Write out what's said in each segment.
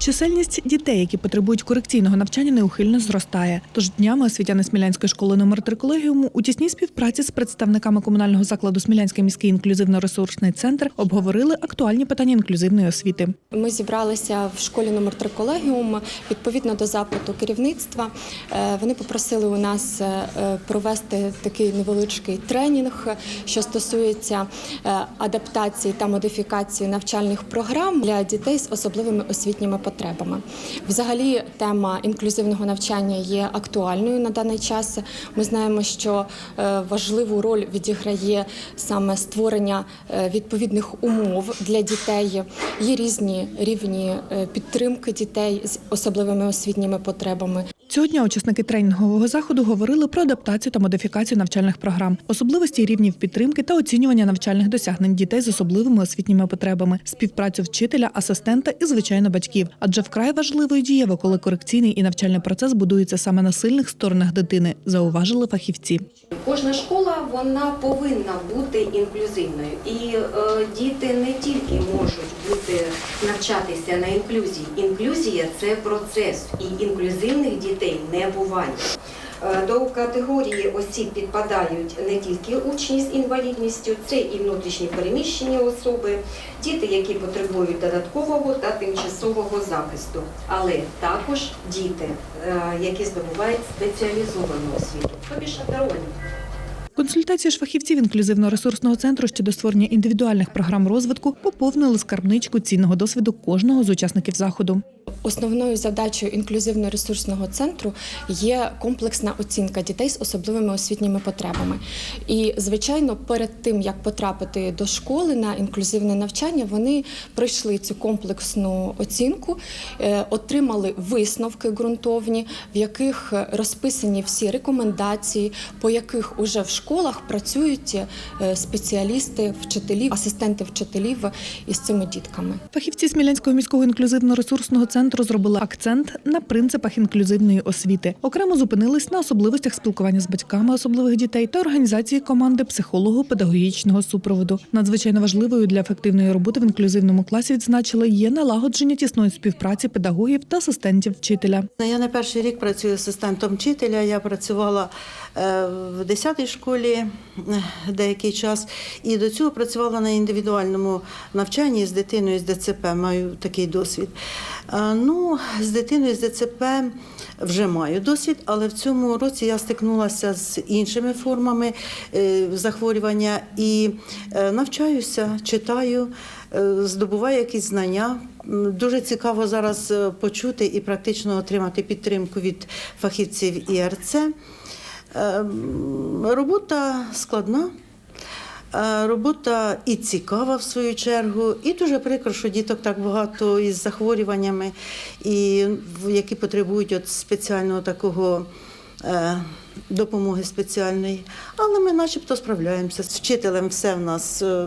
Чисельність дітей, які потребують корекційного навчання, неухильно зростає. Тож днями освітяни Смілянської школи номер 3 колегіуму у тісній співпраці з представниками комунального закладу Смілянський міський інклюзивно-ресурсний центр обговорили актуальні питання інклюзивної освіти. Ми зібралися в школі номер 3 колегіум відповідно до запиту керівництва. Е, Вони попросили у нас е, провести такий невеличкий тренінг, що стосується е, адаптації та модифікації навчальних програм для дітей з особливими освітніми потребами. Взагалі, тема інклюзивного навчання є актуальною на даний час. Ми знаємо, що е, важливу роль відіграє саме створення е, відповідних умов для дітей. Є різні рівні е, підтримки дітей з особливими освітніми потребами. Цього дня учасники тренінгового заходу говорили про адаптацію та модифікацію навчальних програм, особливості рівнів підтримки та оцінювання навчальних досягнень дітей з особливими освітніми потребами, співпрацю вчителя, асистента і звичайно батьків. Адже вкрай важливо і дієво, коли корекційний і навчальний процес будується саме на сильних сторонах дитини, зауважили фахівці. Кожна школа вона повинна бути інклюзивною, і е, діти не тільки можуть бути навчатися на інклюзії. Інклюзія це процес, і інклюзивних дітей не буває. Е, До категорії осіб підпадають не тільки учні з інвалідністю, це і внутрішні переміщені особи, діти, які потребують додаткового та тимчасового захисту, але також діти, е, які здобувають спеціалізовану освіту, тобі обдаровані. Консультації ж фахівців інклюзивно-ресурсного центру щодо створення індивідуальних програм розвитку поповнили скарбничку цінного досвіду кожного з учасників заходу. Основною задачею інклюзивно-ресурсного центру є комплексна оцінка дітей з особливими освітніми потребами. І, звичайно, перед тим як потрапити до школи на інклюзивне навчання, вони пройшли цю комплексну оцінку, е, отримали висновки ґрунтовні, в яких розписані всі рекомендації, по яких уже в школах працюють е, спеціалісти, вчителі, асистенти вчителів із цими дітками. Фахівці Смілянського міського інклюзивно-ресурсного центру зробили акцент на принципах інклюзивної освіти. Окремо зупинились на особливостях спілкування з батьками особливих дітей та організації команди психолого-педагогічного супроводу. Надзвичайно важливою для ефективної роботи в інклюзивному класі відзначили є налагодження тісної співпраці педагогів та асистентів вчителя. Я не перший рік працюю асистентом вчителя. Я працювала е, в 10-й школі е, деякий час і до цього працювала на індивідуальному навчанні з дитиною з ДЦП. Маю такий досвід. Ну, з дитиною з ДЦП вже маю досвід, але в цьому році я стикнулася з іншими формами е, захворювання і е, навчаюся, читаю, е, здобуваю якісь знання. Дуже цікаво зараз почути і практично отримати підтримку від фахівців ІРЦ. Ем, Робота складна. Робота і цікава в свою чергу, і дуже прикро, що діток так багато із захворюваннями, і які потребують от спеціального такого е, допомоги спеціальної. Але ми начебто справляємося. З вчителем все в нас е,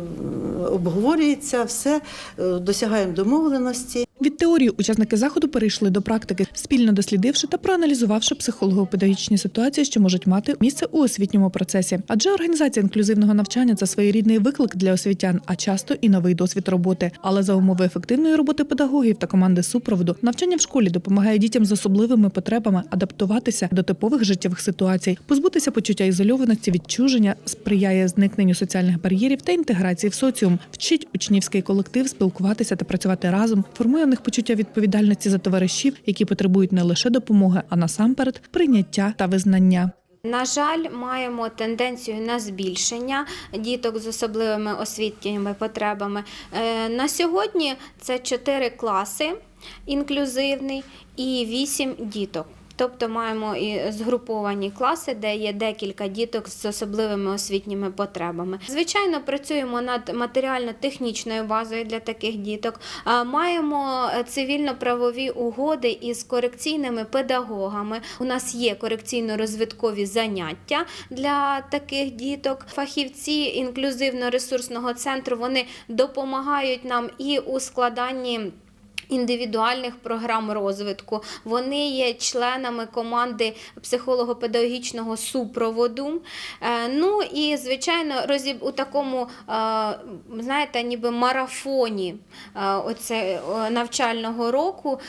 обговорюється, все е, досягаємо домовленості. Від теорії учасники заходу перейшли до практики, спільно дослідивши та проаналізувавши психолого-педагогічні ситуації, що можуть мати місце у освітньому процесі. Адже організація інклюзивного навчання це своєрідний виклик для освітян, а часто і новий досвід роботи. Але за умови ефективної роботи педагогів та команди супроводу навчання в школі допомагає дітям з особливими потребами адаптуватися до типових життєвих ситуацій, позбутися почуття ізольованості, відчуження, сприяє зникненню соціальних бар'єрів та інтеграції в соціум, вчить учнівський колектив спілкуватися та працювати разом, формує в них почуття відповідальності за товаришів, які потребують не лише допомоги, а насамперед прийняття та визнання. На жаль, маємо тенденцію на збільшення діток з особливими освітніми потребами. Е, На сьогодні це 4 класи інклюзивний і 8 діток. Тобто маємо і згруповані класи, де є декілька діток з особливими освітніми потребами. Звичайно, працюємо над матеріально-технічною базою для таких діток. Маємо цивільно-правові угоди із корекційними педагогами. У нас є корекційно-розвиткові заняття для таких діток. Фахівці інклюзивно-ресурсного центру вони допомагають нам і у складанні індивідуальних програм розвитку. Вони є членами команди психолого-педагогічного супроводу. Е, Ну і звичайно, розіб у такому, е, знаєте, ніби марафоні е, оце, навчального року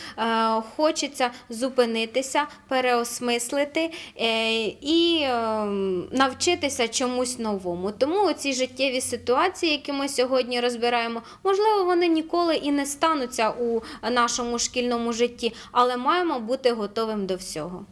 хочеться зупинитися, переосмислити і навчитися чомусь новому. Тому ці життєві ситуації, які ми сьогодні розбираємо, можливо, вони ніколи і не стануться у нашому шкільному житті, але маємо бути готовим до всього.